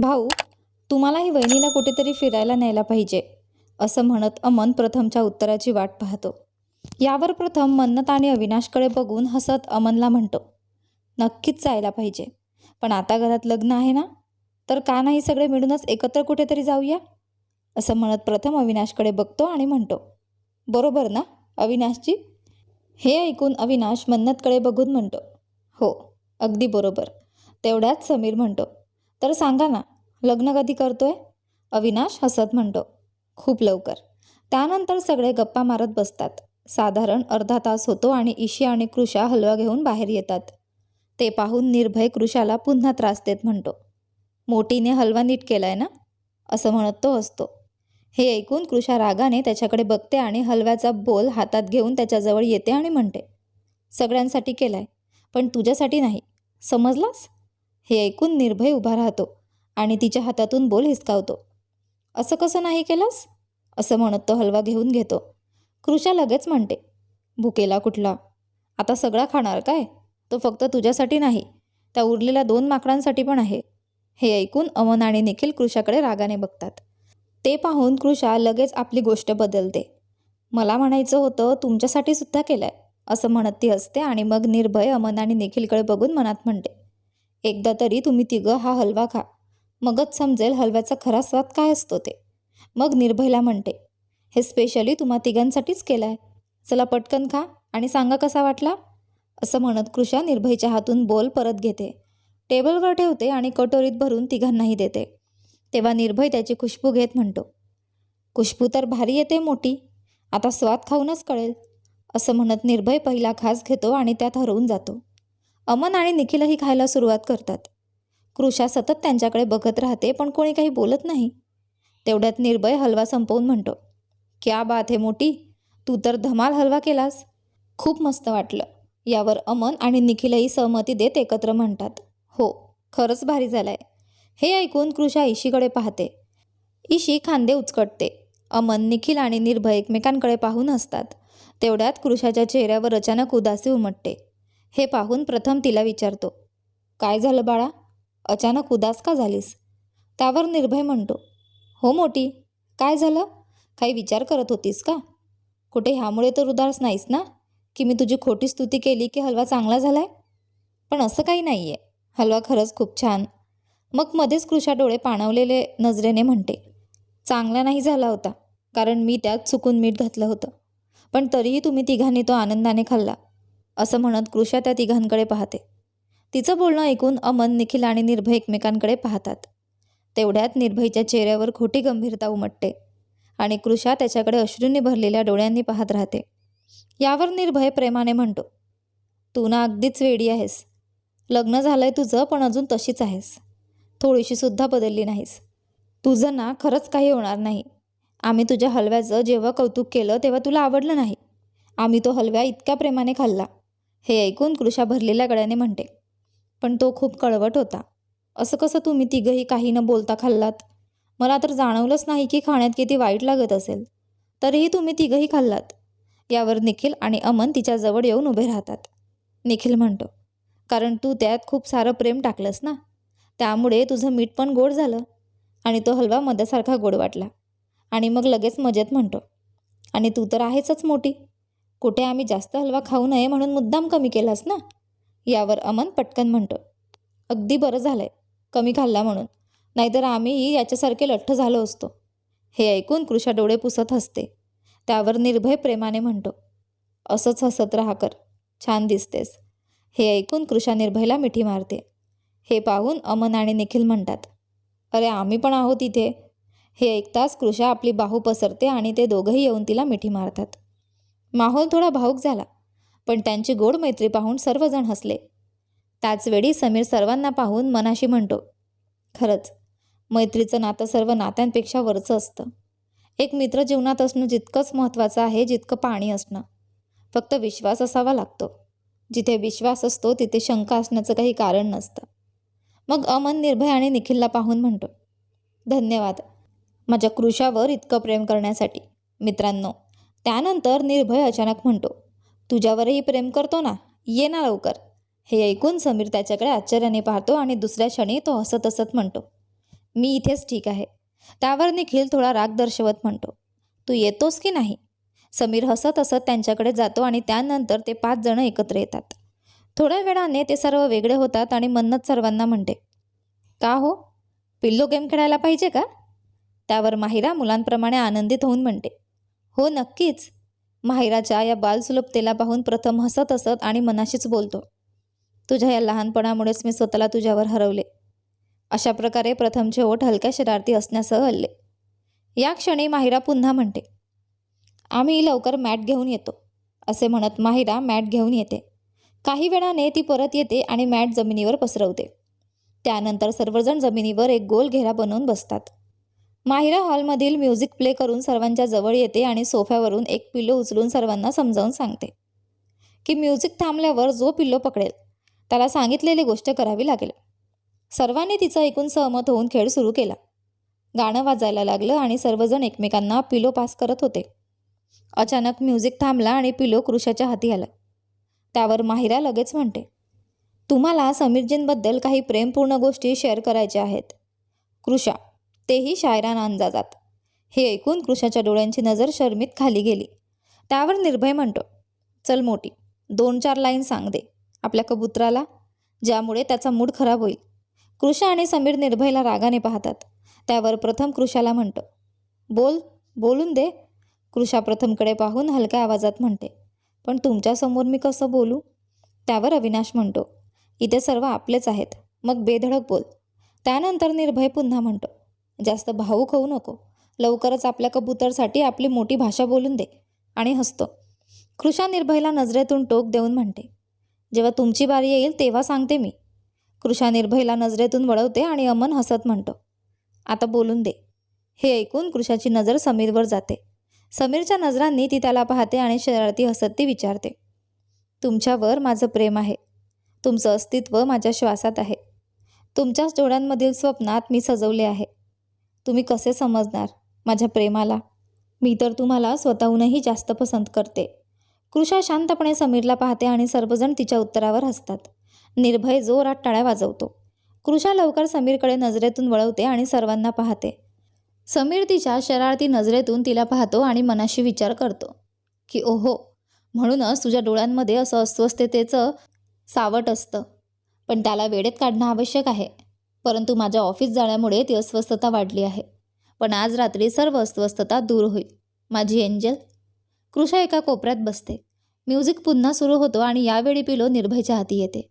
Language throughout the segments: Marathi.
भाऊ तुम्हालाही वहिनीला कुठेतरी फिरायला न्यायला पाहिजे असं म्हणत अमन प्रथमच्या उत्तराची वाट पाहतो. यावर प्रथम मन्नत आणि अविनाशकडे बघून हसत अमनला म्हणतो नक्कीच जायला पाहिजे. पण आता घरात लग्न आहे ना? तर का नाही सगळे मिळूनच एकत्र कुठेतरी जाऊया? असं म्हणत प्रथम अविनाशकडे बघतो आणि म्हणतो बरोबर ना अविनाशजी? हे ऐकून अविनाश मन्नतकडे बघून म्हणतो हो अगदी बरोबर. तेवढ्यात समीर म्हणतो तर सांगा ना लग्न कधी करतोय? अविनाश हसत म्हणतो. खूप लवकर. त्यानंतर सगळे गप्पा मारत बसतात. साधारण अर्धा तास होतो आणि ईशी आणि कृषा हलवा घेऊन बाहेर येतात. ते पाहून निर्भय कृषाला पुन्हा त्रास देत म्हणतो. मोठीने हलवा नीट केलाय ना? असं म्हणत तो असतो हे ऐकून कृषा रागाने त्याच्याकडे बघते आणि हलव्याचा बोल हातात घेऊन त्याच्याजवळ येते आणि म्हणते सगळ्यांसाठी केलाय पण तुझ्यासाठी नाही. समजलास? हे ऐकून निर्भय उभा राहतो आणि तिच्या हातातून बोल हिसकावतो. असं कसं नाही केलंस? असं म्हणत तो हलवा घेऊन घेतो. कृषा लगेच म्हणते भुकेला कुठला? आता सगळा खाणार काय? तो फक्त तुझ्यासाठी नाही त्या उरलेल्या दोन माकडांसाठी पण आहे हे ऐकून अमन आणि निखिल कृषाकडे रागाने बघतात. ते पाहून कृषा लगेच आपली गोष्ट बदलते. मला म्हणायचं होतं तुमच्यासाठी सुद्धा केलंय असं म्हणत ती असते आणि मग निर्भय अमन आणि निखिलकडे बघून मनात म्हणते. एकदा तरी तुम्ही तिघं हा हलवा खा. मगच समजेल हलव्याचा खरा स्वाद काय असतो ते. मग निर्भयला म्हणते हे स्पेशली तुम्हा तिघांसाठीच केलं आहे चला पटकन खा आणि सांगा कसा वाटला? असं म्हणत कृषा निर्भयच्या हातून बोल परत घेते. टेबलवर ठेवते आणि कटोरीत भरून तिघांनाही देते. तेव्हा निर्भय त्याची खुशबू घेत म्हणतो खुशबू तर भारी येते मोठी. आता स्वाद खाऊनच कळेल. असं म्हणत निर्भय पहिला खास घेतो आणि त्यात हरवून जातो. अमन आणि निखिलही खायला सुरुवात करतात. कृषा सतत त्यांच्याकडे बघत राहते पण कोणी काही बोलत नाही. तेवढ्यात निर्भय हलवा संपवून म्हणतो क्या बात हे मोठी तू तर धमाल हलवा केलास. खूप मस्त वाटलं. यावर अमन आणि निखिलही सहमती देत एकत्र म्हणतात हो खरंच भारी झालाय. हे ऐकून कृषा ईशीकडे पाहते. ईशी खांदे उचकटते. अमन निखिल आणि निर्भय एकमेकांकडे पाहून हसतात. तेवढ्यात कृषाच्या चेहऱ्यावर अचानक उदासी उमटते. हे पाहून प्रथम तिला विचारतो काय झालं बाळा? अचानक उदास का झालीस? त्यावर निर्भय म्हणतो हो मोठी काय झालं? काही विचार करत होतीस का? कुठे ह्यामुळे तर उदास नाहीस ना की मी तुझी खोटी स्तुती केली की हलवा चांगला झालाय? पण असं काही नाही आहे हलवा खरंच खूप छान. मग मध्येच कृषा डोळे पाणवलेले नजरेने म्हणते चांगला नाही झाला होता कारण मी त्यात चुकून मीठ घातलं होतं. पण तरीही तुम्ही तिघांनी तो आनंदाने खाल्ला. असं म्हणत कृषा त्या तिघांकडे पाहते. तिचं बोलणं ऐकून अमन निखिल आणि निर्भय एकमेकांकडे पाहतात. तेवढ्यात निर्भयच्या चेहऱ्यावर खोटी गंभीरता उमटते आणि कृषा त्याच्याकडे अश्रूंनी भरलेल्या डोळ्यांनी पाहत राहते. यावर निर्भय प्रेमाने म्हणतो तू ना अगदीच वेडी आहेस. लग्न झालंय तुझं पण अजून तशीच आहेस. थोडीशी सुद्धा बदलली नाहीस. तुझं ना खरंच काही होणार नाही. आम्ही तुझ्या हलव्याचं जेव्हा कौतुक केलं तेव्हा तुला आवडलं नाही. आम्ही तो हलव्या इतक्या प्रेमाने खाल्ला. हे ऐकून कृषा भरलेल्या गळ्याने म्हणते पण तो खूप कळवट होता. असं कसं तुम्ही तिघंही काही न बोलता खाल्लात? मला तर जाणवलंच नाही की खाण्यात किती वाईट लागत असेल. तरीही तुम्ही तिघंही खाल्लात. यावर निखिल आणि अमन तिच्याजवळ येऊन उभे राहतात. निखिल म्हणतो कारण तू त्यात खूप सारं प्रेम टाकलंस ना. त्यामुळे तुझं मीठ पण गोड झालं आणि तो हलवा मध्यासारखा गोड वाटला. आणि मग लगेच मजेत म्हणतो आणि तू तर आहेचच मोठी. कुठे आम्ही जास्त हलवा खाऊ नये म्हणून मुद्दाम कमी केलास ना? यावर अमन पटकन म्हणतो. अगदी बरं झालंय. कमी खाल्ला म्हणून. नाहीतर आम्हीही याच्यासारखे लठ्ठ झालो असतो. हे ऐकून कृषा डोळे पुसत हसते. त्यावर निर्भय प्रेमाने म्हणतो. असंच हसत राहा कर. छान दिसतेस. हे ऐकून कृषा निर्भयला मिठी मारते. हे पाहून अमन आणि निखिल म्हणतात. अरे आम्ही पण आहोत इथे. हे ऐकताच कृषा आपली बाहू पसरते आणि ते दोघंही येऊन तिला मिठी मारतात. माहोल थोडा भाऊक झाला पण त्यांची गोड मैत्री पाहून सर्वजण हसले. त्याचवेळी समीर सर्वांना पाहून मनाशी म्हणतो खरंच मैत्रीचं नातं सर्व नात्यांपेक्षा वरचं असतं. एक मित्र जीवनात असणं जितकंच महत्त्वाचं आहे जितकं पाणी असणं. फक्त विश्वास असावा लागतो. जिथे विश्वास असतो तिथे शंका असण्याचं काही कारण नसतं. मग अमन निर्भय आणि निखिलला पाहून म्हणतो धन्यवाद. माझ्या कृषावर इतकं प्रेम करण्यासाठी. मित्रांनो त्यानंतर निर्भय अचानक म्हणतो तुझ्यावरही प्रेम करतो ना? ये ना लवकर. हे ऐकून समीर त्याच्याकडे आश्चर्याने पाहतो आणि दुसऱ्या क्षणी तो हसत हसत म्हणतो मी इथेच ठीक आहे. त्यावर निखिल थोडा राग दर्शवत म्हणतो तू येतोस की नाही? समीर हसत हसत त्यांच्याकडे जातो आणि त्यानंतर ते पाच जण एकत्र येतात. थोड्या वेळाने ते सर्व वेगळे होतात आणि मन्नत सर्वांना म्हणते का हो? पिल्लो गेम खेळायला पाहिजे का? त्यावर माहिरा मुलांप्रमाणे आनंदित होऊन म्हणते हो नक्कीच. माहिराच्या या बालसुलभतेला पाहून प्रथम हसत हसत आणि मनाशीच बोलतो. तुझ्या या लहानपणामुळेच मी स्वतःला तुझ्यावर हरवले. अशा प्रकारे प्रथमचे ओठ हलक्या शरारती असण्यासह हल्ले. या क्षणी माहिरा पुन्हा म्हणते आम्ही लवकर मॅट घेऊन येतो असे म्हणत माहिरा मॅट घेऊन येते. काही वेळाने ती परत येते आणि मॅट जमिनीवर पसरवते. त्यानंतर सर्वजण जमिनीवर एक गोल घेरा बनवून बसतात. माहिरा हॉलमधील म्युझिक प्ले करून सर्वांच्या जवळ येते आणि सोफ्यावरून एक पिल्लो उचलून सर्वांना समजावून सांगते. की म्युझिक थांबल्यावर जो पिल्लो पकडेल त्याला सांगितलेली गोष्ट करावी लागेल. सर्वांनी तिचं ऐकून सहमत होऊन खेळ सुरू केला. गाणं वाजायला लागलं आणि सर्वजण एकमेकांना पिलो पास करत होते. अचानक म्युझिक थांबला आणि पिलो कृषाच्या हाती आला. त्यावर माहिरा लगेच म्हणते तुम्हाला समीरजींबद्दल काही प्रेमपूर्ण गोष्टी शेअर करायच्या आहेत. कृषा तेही शायरान अंदाजात. हे ऐकून कृषाच्या डोळ्यांची नजर शर्मित खाली गेली. त्यावर निर्भय म्हणतो चल मोठी दोन चार लाईन सांग दे आपल्या कबुतराला ज्यामुळे त्याचा मूड खराब होईल. कृषा आणि समीर निर्भयला रागाने पाहतात. त्यावर प्रथम कृषाला म्हणतो बोल बोलून दे. कृषा प्रथमकडे पाहून हलक्या आवाजात म्हणते पण तुमच्यासमोर मी कसं बोलू? त्यावर अविनाश म्हणतो इथे सर्व आपलेच आहेत मग बेधडक बोल. त्यानंतर निर्भय पुन्हा म्हणतो जास्त भावूक होऊ नको. लवकरच आपल्या कबूतरसाठी आपली मोठी भाषा बोलून दे आणि हसतो. कृषा निर्भयला नजरेतून टोक देऊन म्हणते जेव्हा तुमची बारी येईल तेव्हा सांगते मी. कृषा निर्भयला नजरेतून वळवते आणि अमन हसत म्हणतो आता बोलून दे. हे ऐकून कृषाची नजर समीरवर जाते. समीरच्या नजरांनी ती त्याला पाहते आणि शरारती हसत ती विचारते तुमच्यावर माझं प्रेम आहे. तुमचं अस्तित्व माझ्या श्वासात आहे. तुमच्याच डोळ्यांमधील स्वप्नात मी सजवले आहे. तुम्ही कसे समजणार माझ्या प्रेमाला? मी तर तुम्हाला स्वतःहूनही जास्त पसंत करते. कृषा शांतपणे समीरला पाहते आणि सर्वजण तिच्या उत्तरावर हसतात. निर्भय जोरात टाळ्या वाजवतो. कृषा लवकर समीरकडे नजरेतून वळवते आणि सर्वांना पाहते. समीर तिच्या शरारती नजरेतून तिला पाहतो आणि मनाशी विचार करतो. की ओहो म्हणूनच तुझ्या डोळ्यांमध्ये असं अस्वस्थतेचं सावट असतं. पण त्याला वेळेत काढणं आवश्यक आहे. परंतु माझ्या ऑफिस जाण्यामुळे ती अस्वस्थता वाढली आहे. पण आज रात्री सर्व अस्वस्थता दूर होईल. माझी एंजल कृषा एका कोपऱ्यात बसते. म्युझिक पुन्हा सुरू होतो आणि यावेळी पिलो निर्भयच्या हाती येते.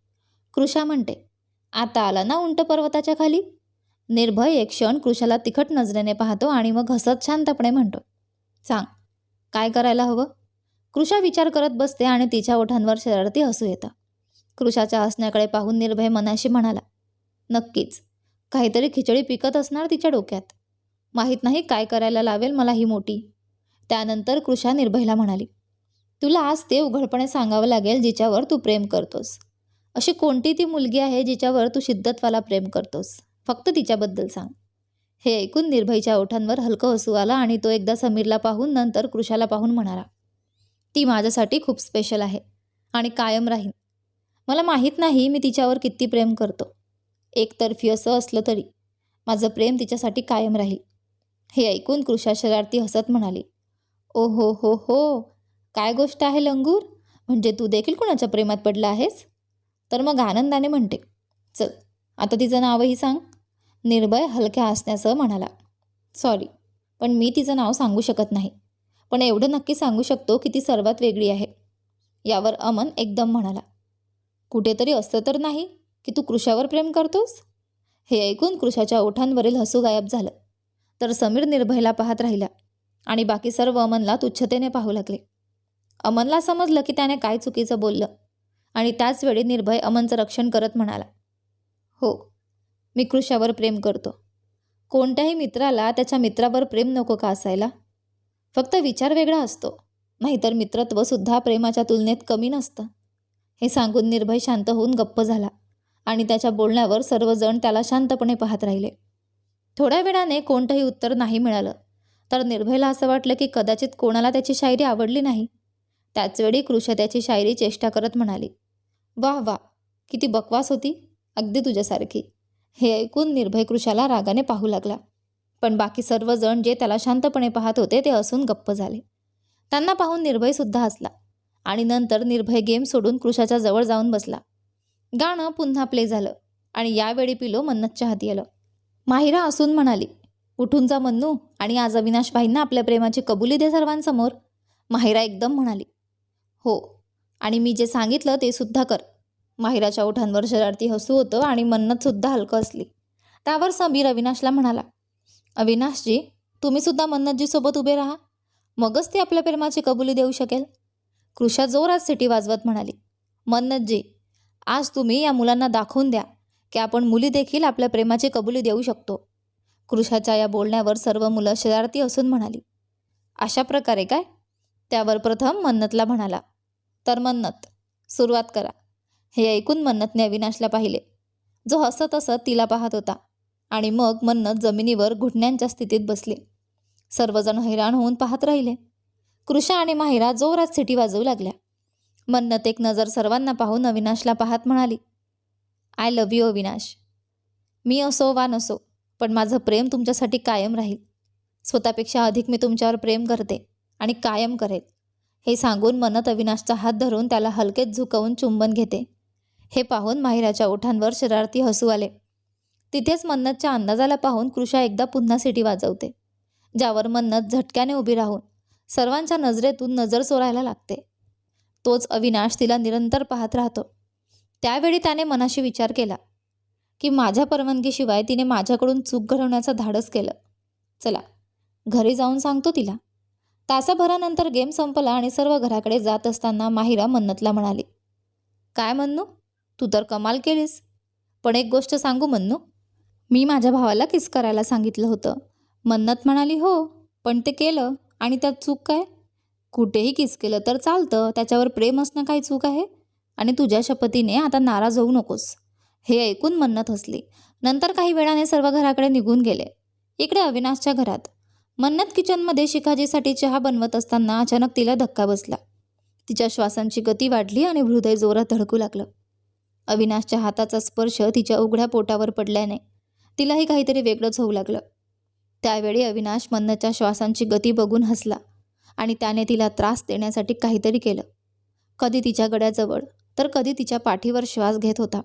कृषा म्हणते आता आला ना उंट पर्वताच्या खाली? निर्भय एक क्षण कृषाला तिखट नजरेने पाहतो आणि मग हसत शांतपणे म्हणतो सांग काय करायला हवं? कृषा विचार करत बसते आणि तिच्या ओठांवर शरारती हसू येतं. कृषाच्या हसण्याकडे पाहून निर्भय मनाशी म्हणाला नक्कीच काहीतरी खिचडी पिकत असणार तिच्या डोक्यात. माहीत नाही काय करायला लावेल मला ही मोठी त्यानंतर कृषा निर्भयला म्हणाली तुला आज ते उघडपणे सांगावं लागेल जिच्यावर तू प्रेम करतोस. अशी कोणती ती मुलगी आहे जिच्यावर तू शिद्दतवाला प्रेम करतोस? फक्त तिच्याबद्दल सांग. हे ऐकून निर्भयच्या ओठांवर हलकं हसू आला आणि तो एकदा समीरला पाहून नंतर कृषाला पाहून म्हणाला ती माझ्यासाठी खूप स्पेशल आहे आणि कायम राहीन. मला माहीत नाही मी तिच्यावर किती प्रेम करतो. एकतर्फी असं असलं तरी माझं प्रेम तिच्यासाठी कायम राहील. हे ऐकून कृषा शरारती हसत म्हणाली. ओ हो हो. हो काय गोष्ट आहे लंगूर? म्हणजे तू देखील कुणाच्या प्रेमात पडला आहेस? तर मग आनंदाने म्हणते. चल आता तिचं नावही सांग. निर्भय हलक्या हसण्यासह म्हणाला. सॉरी पण मी तिचं नाव सांगू शकत नाही. पण एवढं नक्की सांगू शकतो की ती सर्वात वेगळी आहे. यावर अमन एकदम म्हणाला. कुठेतरी असतं तर नाही की तू कृषावर प्रेम करतोस? हे ऐकून कृषाच्या ओठांवरील हसू गायब झालं. तर समीर निर्भयला पाहत राहिला आणि बाकी सर्व अमनला तुच्छतेने पाहू लागले. अमनला समजलं की त्याने काय चुकीचं बोललं आणि त्याचवेळी निर्भय अमनचं रक्षण करत म्हणाला हो मी कृषावर प्रेम करतो. कोणत्याही मित्राला त्याच्या मित्रावर प्रेम नको का असायला? फक्त विचार वेगळा असतो. नाहीतर मित्रत्वसुद्धा प्रेमाच्या तुलनेत कमी नसतं. हे सांगून निर्भय शांत होऊन गप्प झाला. आणि त्याच्या बोलण्यावर सर्वजण त्याला शांतपणे पाहत राहिले. थोड्या वेळाने कोणतंही उत्तर नाही मिळालं. तर निर्भयला असं वाटलं की कदाचित कोणाला त्याची शायरी आवडली नाही. त्याचवेळी कृष्या त्याची शायरी चेष्टा करत म्हणाली वाह वा किती बकवास होती अगदी तुझ्यासारखी. हे ऐकून निर्भय कृषाला रागाने पाहू लागला. पण बाकी सर्वजण जे त्याला शांतपणे पाहत होते ते असून गप्प झाले. त्यांना पाहून निर्भयसुद्धा हसला आणि नंतर निर्भय गेम सोडून कृषाच्या जवळ जाऊन बसला. गाणं पुन्हा प्ले झालं आणि यावेळी पिलो मन्नतच्या हाती आलं. माहिरा असून म्हणाली उठून जा मन्नू आणि आज अविनाश भाईंना आपल्या प्रेमाची कबुली दे सर्वांसमोर. माहिरा एकदम म्हणाली हो आणि मी जे सांगितलं ते सुद्धा कर. माहिराच्या ओठांवर शरारती हसू होतं आणि मन्नतसुद्धा हलकं असली त्यावर समीर अविनाशला म्हणाला अविनाशजी तुम्ही सुद्धा मन्नतजीसोबत उभे राहा. मगच ती आपल्या प्रेमाची कबुली देऊ शकेल. कृषा जोरात सिटी वाजवत म्हणाली मन्नतजी आज तुम्ही या मुलांना दाखवून द्या की आपण मुली देखील आपल्या प्रेमाची कबुली देऊ शकतो. कृषाच्या या बोलण्यावर सर्व मुलं शरारती असून म्हणाली. अशा प्रकारे काय? त्यावर प्रथम मन्नतला म्हणाला. तर मन्नत सुरुवात करा. हे ऐकून मन्नतने अविनाशला पाहिले. जो हसत हसत तिला पाहत होता आणि मग मन्नत जमिनीवर घुटण्यांच्या स्थितीत बसले. सर्वजण हैराण होऊन पाहत राहिले. कृषा आणि माहिरा जोरात सिटी वाजवू लागल्या. मन्नत एक नजर सर्वांना पाहून अविनाशला पाहत म्हणाली आय लव्ह यू अविनाश. मी असो वा नसो पण माझं प्रेम तुमच्यासाठी कायम राहील. स्वतःपेक्षा अधिक मी तुमच्यावर प्रेम करते आणि कायम करेल. हे सांगून मनत अविनाशचा हात धरून त्याला हलकेच झुकवून चुंबन घेते. हे पाहून माहिराच्या ओठांवर शरारती हसू आले. तिथेच मन्नतच्या अंदाजाला पाहून कृषा एकदा पुन्हा सिटी वाजवते ज्यावर मन्नत झटक्याने उभी राहून सर्वांच्या नजरेतून नजर चोरायला लागते. तोच अविनाश तिला निरंतर पाहत राहतो. त्यावेळी त्याने मनाशी विचार केला की माझ्या परवानगीशिवाय तिने माझ्याकडून चूक घडवण्याचं धाडस केलं. चला घरी जाऊन सांगतो तिला. तासाभरानंतर गेम संपला आणि सर्व घराकडे जात असताना माहिरा मन्नतला म्हणाली काय मन्नू? तू तर कमाल केलीस. पण एक गोष्ट सांगू मन्नू. मी माझ्या भावाला किस करायला सांगितलं होतं? मन्नत म्हणाली हो पण ते केलं आणि त्यात चूक काय? कुठेही किस केलं तर चालतं. त्याच्यावर प्रेम असणं काय चूक आहे? आणि तुझ्या शपथीने आता नाराज होऊ नकोस. हे ऐकून मन्नत हसली. नंतर काही वेळाने सर्व घराकडे निघून गेले. इकडे अविनाशच्या घरात. मन्नत किचनमध्ये शिखाजीसाठी चहा बनवत असताना अचानक तिला धक्का बसला. तिच्या श्वासांची गती वाढली आणि हृदय जोरात धडकू लागलं. अविनाशच्या हाताचा स्पर्श तिच्या उघड्या पोटावर पडल्याने तिलाही काहीतरी वेगळंच होऊ लागलं. त्यावेळी अविनाश मन्नतच्या श्वासांची गती बघून हसला. आणि त्याने तिला त्रास देण्यासाठी काहीतरी केलं. कधी तिच्या गड्याजवळ तर कधी तिच्या पाठीवर श्वास घेत होता.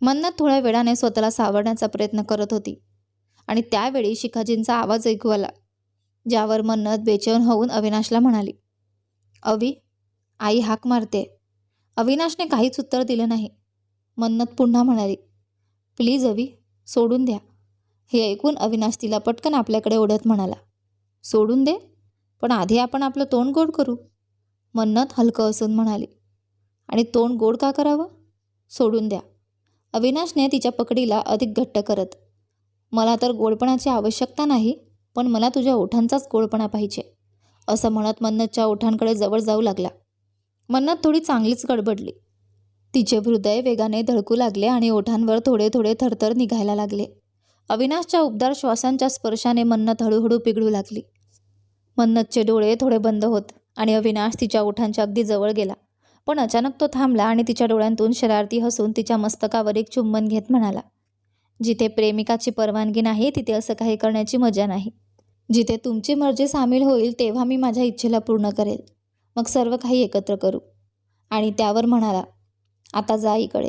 मन्नत थोड्या वेळाने स्वतःला सावरण्याचा प्रयत्न करत होती. आणि त्यावेळी शिखाजींचा आवाज ऐकू आला ज्यावर मन्नत बेचैन होऊन अविनाशला म्हणाली अवी आई हाक मारते अविनाशने काहीच उत्तर दिलं नाही मन्नत पुन्हा म्हणाली प्लीज अवी सोडून द्या हे ऐकून अविनाश तिला पटकन आपल्याकडे ओढत म्हणाला सोडून दे? पण आधी आपण आपलं तोंड गोड करू. मन्नत हलकं असून म्हणाली आणि तोंड गोड का करावं? सोडून द्या. अविनाशने तिच्या पकडीला अधिक घट्ट करत मला तर गोडपणाची आवश्यकता नाही पण मला तुझ्या ओठांचाच गोडपणा पाहिजे असं म्हणत मन्नतच्या ओठांकडे जवळ जाऊ लागला. मन्नत थोडी चांगलीच गडबडली. तिचे हृदय वेगाने धडकू लागले आणि ओठांवर थोडे थोडे थरथर निघायला लागले. अविनाशच्या उबदार श्वासांच्या स्पर्शाने मन्नत हळूहळू पिघळू लागली. मन्नतचे डोळे थोडे बंद होत आणि अविनाश तिच्या ओठांच्या अगदी जवळ गेला. पण अचानक तो थांबला आणि तिच्या डोळ्यांतून शरारती हसून तिच्या मस्तकावर एक चुंबन घेत म्हणाला जिथे प्रेमिकाची परवानगी नाही तिथे असं काही करण्याची मजा नाही. जिथे तुमची मर्जी सामील होईल तेव्हा मी माझ्या इच्छेला पूर्ण करेल. मग सर्व काही एकत्र करू. आणि त्यावर म्हणाला आता जा इकडे.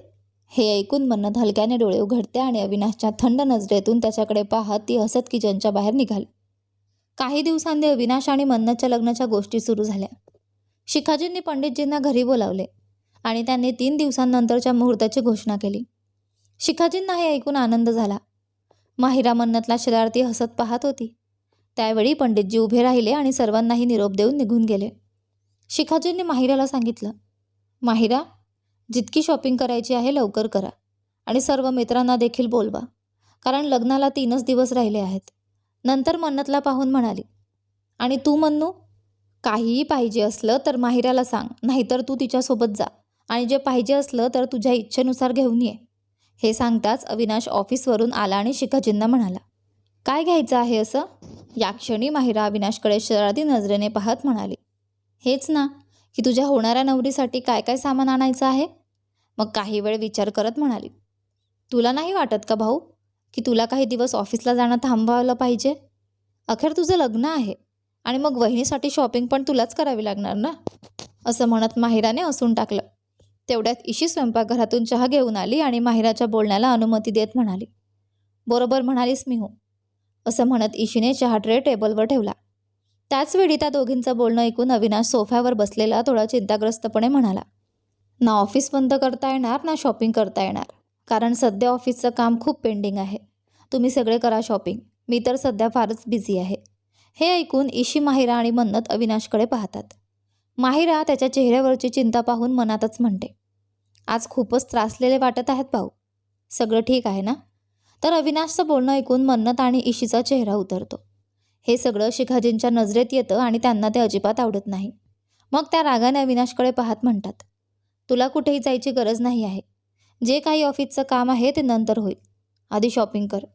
हे ऐकून मन्नत हलक्याने डोळे उघडते आणि अविनाशच्या थंड नजरेतून त्याच्याकडे पाहत ती हसत किचनच्या बाहेर निघाली. काही दिवसांनी अविनाश आणि मन्नतच्या लग्नाच्या गोष्टी सुरू झाल्या. शिखाजींनी पंडितजींना घरी बोलावले आणि त्यांनी तीन दिवसांनंतरच्या मुहूर्ताची घोषणा केली. शिखाजींना हे ऐकून आनंद झाला. माहिरा मन्नतला शरारती हसत पाहत होती. त्यावेळी पंडितजी उभे राहिले आणि सर्वांनाही निरोप देऊन निघून गेले. शिखाजींनी माहिराला सांगितलं माहिरा जितकी शॉपिंग करायची आहे लवकर करा आणि सर्व मित्रांना देखील बोलवा कारण लग्नाला तीनच दिवस राहिले आहेत. नंतर मन्नतला पाहून म्हणाली आणि तू मन्नू काहीही पाहिजे असलं तर माहिराला सांग नाहीतर तू तिच्यासोबत जा. आणि जे पाहिजे असलं तर तुझ्या इच्छेनुसार घेऊन ये. हे सांगताच अविनाश ऑफिसवरून आला आणि शिखाजींना म्हणाला काय घ्यायचं आहे असं? या क्षणी माहिरा अविनाशकडे शरारती नजरेने पाहत म्हणाली हेच ना की तुझ्या होणाऱ्या नवरीसाठी काय काय सामान आणायचं आहे? मग काही वेळ विचार करत म्हणाली तुला नाही वाटत का भाऊ की तुला काही दिवस ऑफिसला जाणं थांबवायला पाहिजे? अखेर तुझं लग्न आहे आणि मग वहिनीसाठी शॉपिंग पण तुलाच करावी लागणार ना? असं म्हणत माहिराने हसून टाकलं. तेवढ्यात इशी स्वयंपाकघरातून चहा घेऊन आली आणि माहिराच्या बोलण्याला अनुमती देत म्हणाली. बरोबर म्हणालीस मी हो असं म्हणत इशीने चहा ट्रे टेबलवर ठेवला. त्याच वेळी त्या दोघींचं बोलणं ऐकून अविनाश सोफ्यावर बसलेला थोडा चिंताग्रस्तपणे म्हणाला. ना ऑफिस बंद करता येणार ना शॉपिंग करता येणार. कारण सध्या ऑफिसचं काम खूप पेंडिंग आहे. तुम्ही सगळे करा शॉपिंग. मी तर सध्या फारच बिझी आहे. हे ऐकून इशी माहिरा आणि मन्नत अविनाशकडे पाहतात. माहिरा त्याच्या चेहऱ्यावरची चिंता पाहून मनातच म्हणते आज खूपच त्रासलेले वाटत आहेत भाऊ. सगळं ठीक आहे ना? तर अविनाशचं बोलणं ऐकून मन्नत आणि इशीचा चेहरा उतरतो. हे सगळं शिखाजींच्या नजरेत येतं आणि त्यांना ते अजिबात आवडत नाही. मग त्या रागाने अविनाशकडे पाहत म्हणतात तुला कुठेही जायची गरज नाही आहे. जे काही ऑफिसचं काम आहे ते नंतर होईल. आधी शॉपिंग कर.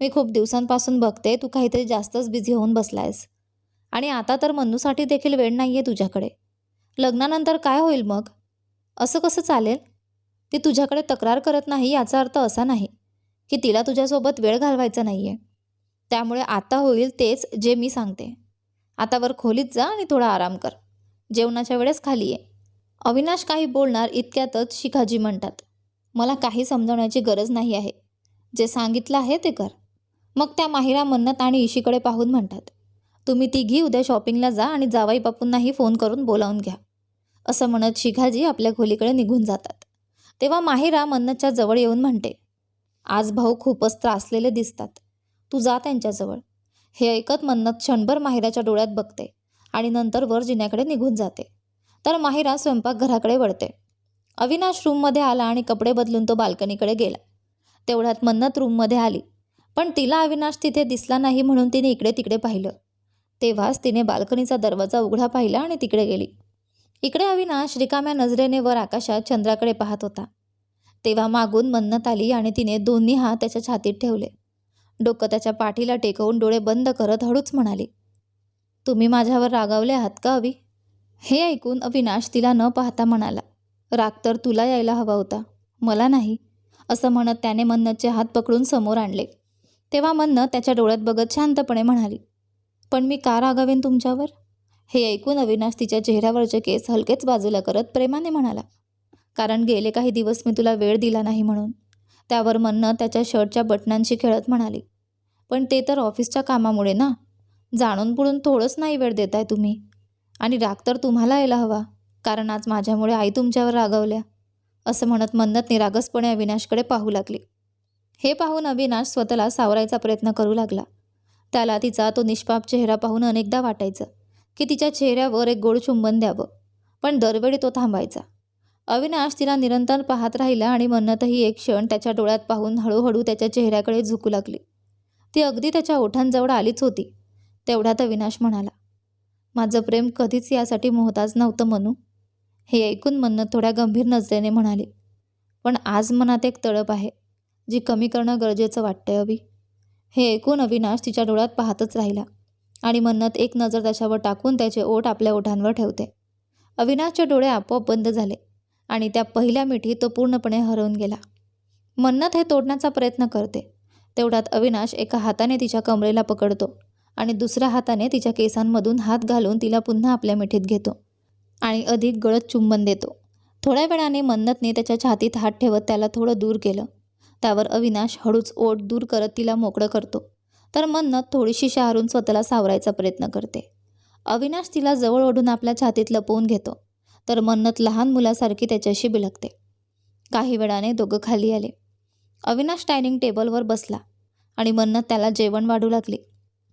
मी खूप दिवसांपासून बघते तू काहीतरी जास्तच बिझी होऊन बसला आहेस आणि आता तर मन्नूसाठी देखील वेळ नाही आहे तुझ्याकडे. लग्नानंतर काय होईल मग? असं कसं चालेल? ती तुझ्याकडे तक्रार करत नाही याचा अर्थ असा नाही की तिला तुझ्यासोबत वेळ घालवायचा नाही आहे त्यामुळे आता होईल तेच जे मी सांगते. आता वर खोलीत जा आणि थोडा आराम कर. जेवणाच्या वेळेस खाली ये. अविनाश काही बोलणार इतक्यातच शिखाजी म्हणतात. मला काही समजवण्याची गरज नाही आहे. जे सांगितलं आहे ते कर. मग त्या माहिरा मन्नत आणि इशीकडे पाहून म्हणतात तुम्ही तिघी उद्या शॉपिंगला जा आणि जावाई बापूंनाही फोन करून बोलावून घ्या. असं म्हणत शिखाजी आपल्या खोलीकडे निघून जातात. तेव्हा माहिरा मन्नतच्या जवळ येऊन म्हणते आज भाऊ खूपच त्रासलेले दिसतात. तू जा त्यांच्याजवळ. हे ऐकत मन्नत क्षणभर माहिराच्या डोळ्यात बघते आणि नंतर वर जिन्याकडे निघून जाते. तर माहिरा स्वयंपाकघराकडे वळते. अविनाश रूममध्ये आला आणि कपडे बदलून तो बाल्कनीकडे गेला. तेवढ्यात मन्नत रूममध्ये आली. पण तिला अविनाश तिथे दिसला नाही म्हणून तिने इकडे तिकडे पाहिलं. तेव्हाच तिने बाल्कनीचा दरवाजा उघडा पाहिला आणि तिकडे गेली. इकडे अविनाश रिकाम्या नजरेने वर आकाशात चंद्राकडे पाहत होता. तेव्हा मागून मन्नत आली आणि तिने दोन्ही हात त्याच्या छातीत ठेवले. डोकं त्याच्या पाठीला टेकवून डोळे बंद करत हळूच म्हणाली तुम्ही माझ्यावर रागावले आहात का अवी हे ऐकून अविनाश तिला न पाहता म्हणाला राग तर तुला यायला हवा होता. मला नाही असं म्हणत त्याने मन्नतचे हात पकडून समोर आणले. तेव्हा मन्नत त्याच्या डोळ्यात बघत शांतपणे म्हणाली पण मी का रागावेन तुमच्यावर? हे ऐकून अविनाश तिच्या चेहऱ्यावरचे केस हलकेच बाजूला करत प्रेमाने म्हणाला कारण गेले काही दिवस मी तुला वेळ दिला नाही म्हणून. त्यावर मन्नत त्याच्या शर्टच्या बटनांशी खेळत म्हणाली पण ते तर ऑफिसच्या कामामुळे ना. जाणून बुडून थोडंच नाही वेळ देताय तुम्ही. आणि राग तर तुम्हाला यायला हवा. कारण आज माझ्यामुळे आई तुमच्यावर रागवल्या असं म्हणत मन्नत निरागसपणे अविनाशकडे पाहू लागली. हे पाहून अविनाश स्वतःला सावरायचा प्रयत्न करू लागला. त्याला तिचा तो निष्पाप चेहरा पाहून अनेकदा वाटायचं की तिच्या चेहऱ्यावर एक गोड चुंबन द्यावं पण दरवेळी तो थांबायचा. अविनाश तिला निरंतर पाहत राहिला आणि मन्नतही एक क्षण त्याच्या डोळ्यात पाहून हळूहळू त्याच्या चेहऱ्याकडे झुकू लागली. ती अगदी त्याच्या ओठांजवळ आलीच होती. तेवढ्यात अविनाश म्हणाला माझं प्रेम कधीच यासाठी मोहताज नव्हतं म्हणू हे ऐकून मन्नत थोड्या गंभीर नजरेने म्हणाली पण आज मनात एक तळप आहे जी कमी करणं गरजेचं वाटतंय अवी हे ऐकून अविनाश तिच्या डोळ्यात पाहतच राहिला आणि मन्नत एक नजर त्याच्यावर टाकून त्याचे ओठ आपल्या ओठांवर ठेवते. अविनाशचे डोळे आपोआप बंद झाले आणि त्या पहिल्या मिठीत तो पूर्णपणे हरवून गेला. मन्नत हे तोडण्याचा प्रयत्न करते. तेवढ्यात अविनाश एका हाताने तिच्या कमरेला पकडतो आणि दुसऱ्या हाताने तिच्या केसांमधून हात घालून तिला पुन्हा आपल्या मिठीत घेतो. आणि अधिक गळत चुंबन देतो. थोड्या वेळाने मन्नतने त्याच्या छातीत हात ठेवत त्याला थोडं दूर केलं. त्यावर अविनाश हळूच ओट दूर करत तिला मोकळं करतो. तर मन्नत थोडीशी शहारून स्वतःला सावरायचा प्रयत्न करते. अविनाश तिला जवळ ओढून आपल्या छातीत लपवून घेतो. तर मन्नत लहान मुलासारखी त्याच्याशी बिलकते काही वेळाने दोघं खाली आले. अविनाश डायनिंग टेबलवर बसला आणि मन्नत त्याला जेवण वाढू लागली.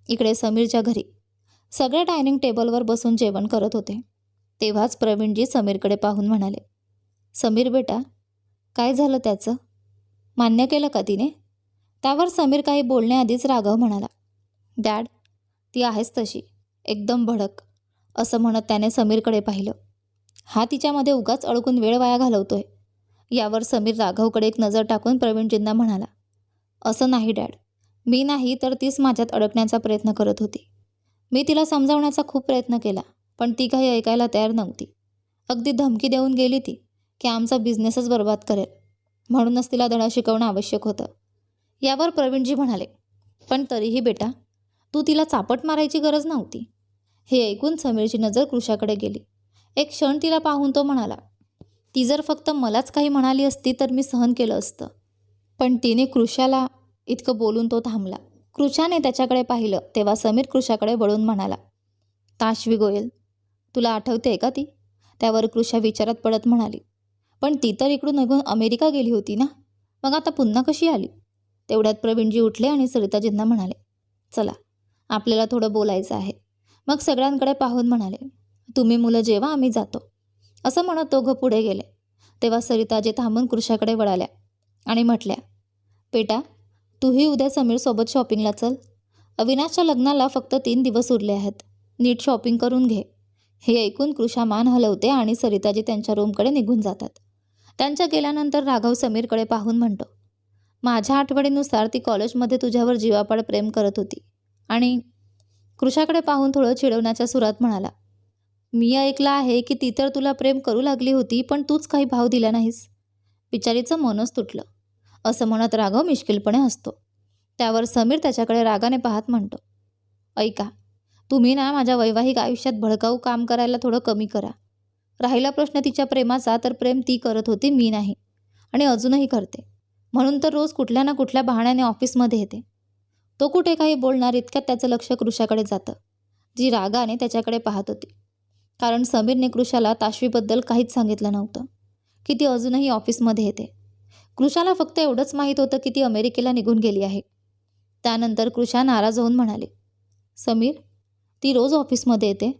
इकडे समीरच्या घरी. सगळे डायनिंग टेबलवर बसून जेवण करत होते. तेव्हाच प्रवीणजी समीरकडे पाहून म्हणाले समीर बेटा काय झालं त्याचं? मान्य केलं का तिने? त्यावर समीर काही बोलण्याआधीच राघव म्हणाला डॅड ती आहेच तशी एकदम भडक असं म्हणत त्याने समीरकडे पाहिलं. हा तिच्यामध्ये उगाच अडकून वेळ वाया घालवतोय यावर समीर राघवकडे एक नजर टाकून प्रवीणजींना म्हणाला असं नाही डॅड मी नाही तर तीच माझ्यात अडकण्याचा प्रयत्न करत होती. मी तिला समजावण्याचा खूप प्रयत्न केला. पण ती काही ऐकायला तयार नव्हती. अगदी धमकी देऊन गेली ती की आमचा बिझनेसच बर्बाद करेल. म्हणूनच तिला धडा शिकवणं आवश्यक होतं. यावर प्रवीणजी म्हणाले पण तरीही बेटा तू तिला चापट मारायची गरज नव्हती. हे ऐकून समीरची नजर कृषाकडे गेली. एक क्षण तिला पाहून तो म्हणाला ती जर फक्त मलाच काही म्हणाली असती तर मी सहन केलं असतं. पण तिने कृषाला इतकं बोलून तो थांबला. कृषाने त्याच्याकडे पाहिलं तेव्हा समीर कृषाकडे वळून म्हणाला ताशवी गोयल तुला आठवते का ती? त्यावर कृषा विचारात पडत म्हणाली. पण ती तर इकडून निघून अमेरिका गेली होती ना? मग आता पुन्हा कशी आली? तेवढ्यात प्रवीणजी उठले आणि सरिताजींना म्हणाले चला आपल्याला थोडं बोलायचं आहे. मग सगळ्यांकडे पाहून म्हणाले तुम्ही मुलं जेव्हा आम्ही जातो. असं म्हणत दोघं पुढे गेले. तेव्हा सरिताजी थांबून कृषाकडे वळाल्या आणि म्हटल्या बेटा तूही उद्या समीरसोबत शॉपिंगला चल. अविनाशच्या लग्नाला फक्त तीन दिवस उरले आहेत. नीट शॉपिंग करून घे. हे ऐकून कृषा मान हलवते आणि सरिताजी त्यांच्या रूमकडे निघून जातात. त्यांच्या गेल्यानंतर राघव समीरकडे पाहून म्हणतो माझ्या आठवडीनुसार ती कॉलेजमध्ये तुझ्यावर जीवापाड प्रेम करत होती. आणि कृषाकडे पाहून थोडं चिडवण्याच्या सुरात म्हणाला मी ऐकलं आहे की ती तर तुला प्रेम करू लागली होती पण तूच काही भाव दिला नाहीस. बिचारीचं मनच तुटलं. असं म्हणत राघव मिश्किलपणे हसतो. त्यावर समीर त्याच्याकडे रागाने पाहत म्हणतो ऐका तुम्ही ना माझ्या वैवाहिक आयुष्यात भडकाऊ काम करायला थोडं कमी करा. राहिला प्रश्न तिच्या प्रेमाचा तर प्रेम ती करत होती मी नाही. आणि अजूनही करते. म्हणून तर रोज कुठल्या ना कुठल्या बहाण्याने ऑफिसमध्ये येते. तो कुठे काही बोलणार इतक्यात त्याचं लक्ष कृषाकडे जातं. जी रागाने त्याच्याकडे पाहत होती. कारण समीरने कृषाला ताशवीबद्दल काहीच सांगितलं नव्हतं. की ती अजूनही ऑफिसमध्ये येते. कृषाला फक्त एवढंच माहीत होतं की ती अमेरिकेला निघून गेली आहे. त्यानंतर कृषा नाराज होऊन म्हणाले समीर ती रोज ऑफिसमध्ये येते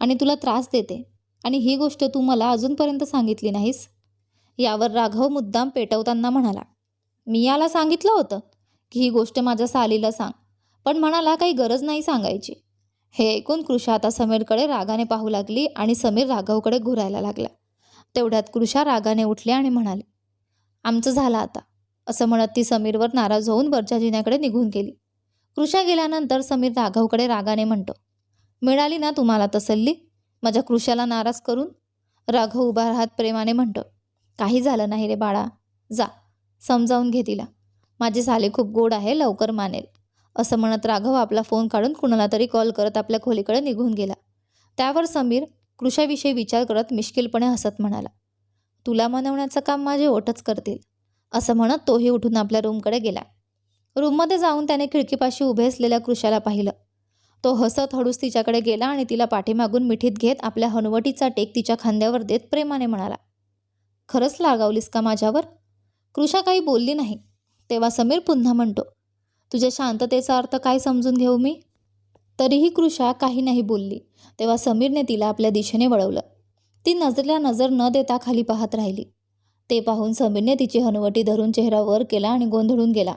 आणि तुला त्रास देते. आणि ही गोष्ट तू मला अजूनपर्यंत सांगितली नाहीस? यावर राघव मुद्दाम पेटवताना म्हणाला मी याला सांगितलं होतं की ही गोष्ट माझ्या सालीला सांग पण म्हणाला काही गरज नाही सांगायची. हे ऐकून कृषा आता समीरकडे रागाने पाहू लागली आणि समीर राघवकडे घुरायला लागला. तेवढ्यात कृषा रागाने उठली आणि म्हणाली आमचं झालं आता असं म्हणत ती समीरवर नाराज होऊन वरच्या जिन्याकडे निघून गेली. कृषा गेल्यानंतर समीर राघवकडे रागाने म्हणतो मिळाली ना तुम्हाला तसल्ली? माझ्या कृषाला नाराज करून राघव उभा राहत प्रेमाने म्हणतो काही झालं नाही रे बाळा. जा समजावून घे तिला. माझी साले खूप गोड आहे लवकर मानेल. असं म्हणत राघव आपला फोन काढून कुणाला तरी कॉल करत आपल्या खोलीकडे निघून गेला. त्यावर समीर कृषाविषयी विचार करत मिश्किलपणे हसत म्हणाला तुला मनवण्याचं काम माझे ओठच करतील. असं म्हणत तोही उठून आपल्या रूमकडे गेला. रूममध्ये जाऊन त्याने खिडकीपाशी उभे असलेल्या कृषाला पाहिलं. तो हसत हळूस तिच्याकडे गेला आणि तिला पाठीमागून मिठीत घेत आपल्या हनवटीचा टेक तिच्या खांद्यावर देत प्रेमाने म्हणाला खरंच लागावलीस का माझ्यावर? कृषा काही बोलली नाही. तेव्हा समीर पुन्हा म्हणतो तुझ्या शांततेचा अर्थ काय समजून घेऊ मी? तरीही कृषा काही नाही बोलली. तेव्हा समीरने तिला आपल्या दिशेने वळवलं. ती नजरेला नजर न देता खाली पाहत राहिली. ते पाहून समीरने तिची हनुवटी धरून चेहरा वर केला आणि गोंधळून गेला.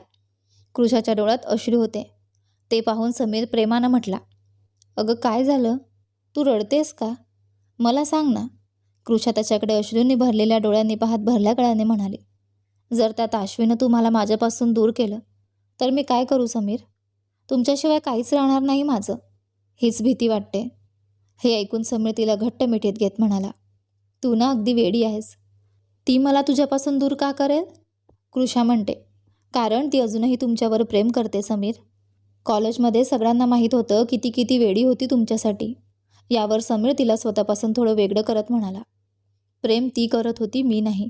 कृषाच्या डोळ्यात अश्रू होते. ते पाहून समीर प्रेमानं म्हटला अगं काय झालं? तू रडतेस का? मला सांग ना. कृषा त्याच्याकडे अश्रूंनी भरलेल्या डोळ्यांनी पाहत भरल्या गळ्याने म्हणाले जर त्यात आश्वीनं तू मला माझ्यापासून दूर केलं तर मी काय करू समीर? तुमच्याशिवाय काहीच राहणार नाही माझं. हीच भीती वाटते. हे ऐकून समीर तिला घट्ट मिठीत घेत म्हणाला तू ना अगदी वेडी आहेस. ती मला तुझ्यापासून दूर का करेल? कृषा म्हणते कारण ती अजूनही तुमच्यावर प्रेम करते समीर. कॉलेजमध्ये सगळ्यांना माहीत होतं की ती किती वेडी होती तुमच्यासाठी. यावर समीर तिला स्वतःपासून थोडं वेगळं करत म्हणाला. प्रेम ती करत होती मी नाही.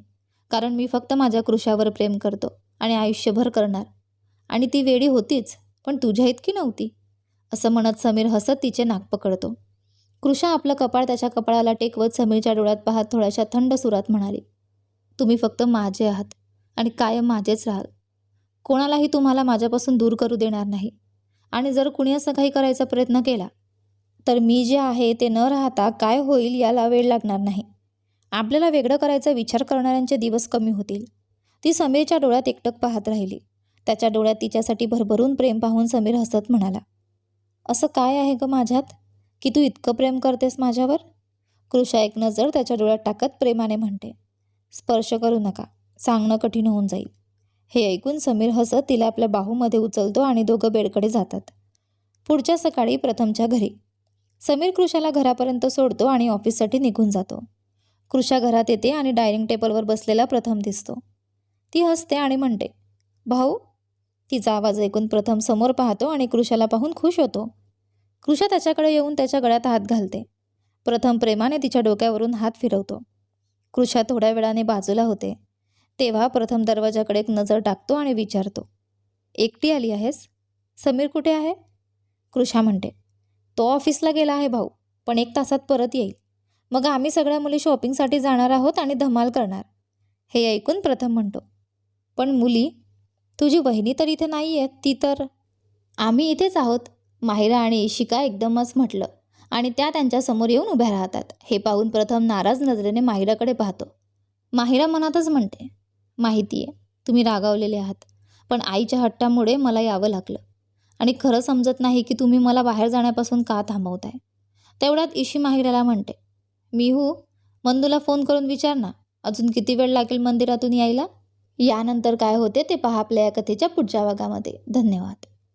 कारण मी फक्त माझ्या कृषावर प्रेम करतो आणि आयुष्यभर करणार. आणि ती वेडी होतीच पण तुझ्या इतकी नव्हती. असं म्हणत समीर हसत तिचे नाक पकडतो. कृषा आपलं कपाळ त्याच्या कपाळाला टेकवत समीरच्या डोळ्यात पाहत थोड्याशा थंड सुरात म्हणाली तुम्ही फक्त माझे आहात आणि कायम माझेच राहाल. कोणालाही तुम्हाला माझ्यापासून दूर करू देणार नाही. आणि जर कुणी असं काही करायचा प्रयत्न केला तर मी जे आहे ते न राहता काय होईल याला वेळ लागणार नाही. आपल्याला वेगळं करायचा विचार करणाऱ्यांचे दिवस कमी होतील. ती समीरच्या डोळ्यात एकटक पाहत राहिली. त्याच्या डोळ्यात तिच्यासाठी भरभरून प्रेम पाहून समीर हसत म्हणाला असं काय आहे ग माझ्यात? की तू इतकं प्रेम करतेस माझ्यावर? कृषा एक नजर त्याच्या डोळ्यात टाकत प्रेमाने म्हणते स्पर्श करू नका. सांगणं कठीण होऊन जाईल. हे ऐकून समीर हसत तिला आपल्या बाहूमध्ये उचलतो आणि दोघं बेडकडे जातात. पुढच्या सकाळी प्रथमच्या घरी. समीर कृषाला घरापर्यंत सोडतो आणि ऑफिससाठी निघून जातो. कृषा घरात येते आणि डायनिंग टेबलवर बसलेला प्रथम दिसतो. ती हसते आणि म्हणते भाऊ तिचा आवाज ऐकून प्रथम समोर पाहतो आणि कृषाला पाहून खुश होतो. कृषा त्याच्याकडे येऊन त्याच्या गळ्यात हात घालते. प्रथम प्रेमाने तिच्या डोक्यावरून हात फिरवतो. कृषा थोड्या वेळाने बाजूला होते. तेव्हा प्रथम दरवाजाकडे एक नजर टाकतो आणि विचारतो एकटी आली आहेस? समीर कुठे आहे? कृषा म्हणते तो ऑफिसला गेला आहे भाऊ पण एक तासात परत येईल. मग आम्ही सगळ्या मुली शॉपिंगसाठी जाणार आहोत आणि धमाल करणार. हे ऐकून प्रथम म्हणतो पण मुली तुझी बहिणी तर इथे नाही आहे ती तर आम्ही इथेच आहोत. माहिरा आणि इशिका एकदमच म्हटलं आणि त्या त्यांच्यासमोर येऊन उभ्या राहतात. हे पाहून प्रथम नाराज नजरेने माहिराकडे पाहतो. माहिरा मनातच म्हणते माहिती आहे. तुम्ही रागावलेले आहात. पण आईच्या हट्टामुळे मला यावं लागलं. आणि खरं समजत नाही की तुम्ही मला बाहेर जाण्यापासून का थांबवताय. तेवढ्यात इशी माहिराला म्हणते मी हो मंदूला फोन करून विचार ना. अजून किती वेळ लागेल मंदिरातून यायला? यानंतर काय होते ते पहा आपल्या या कथेच्या पुढच्या भागामध्ये. धन्यवाद.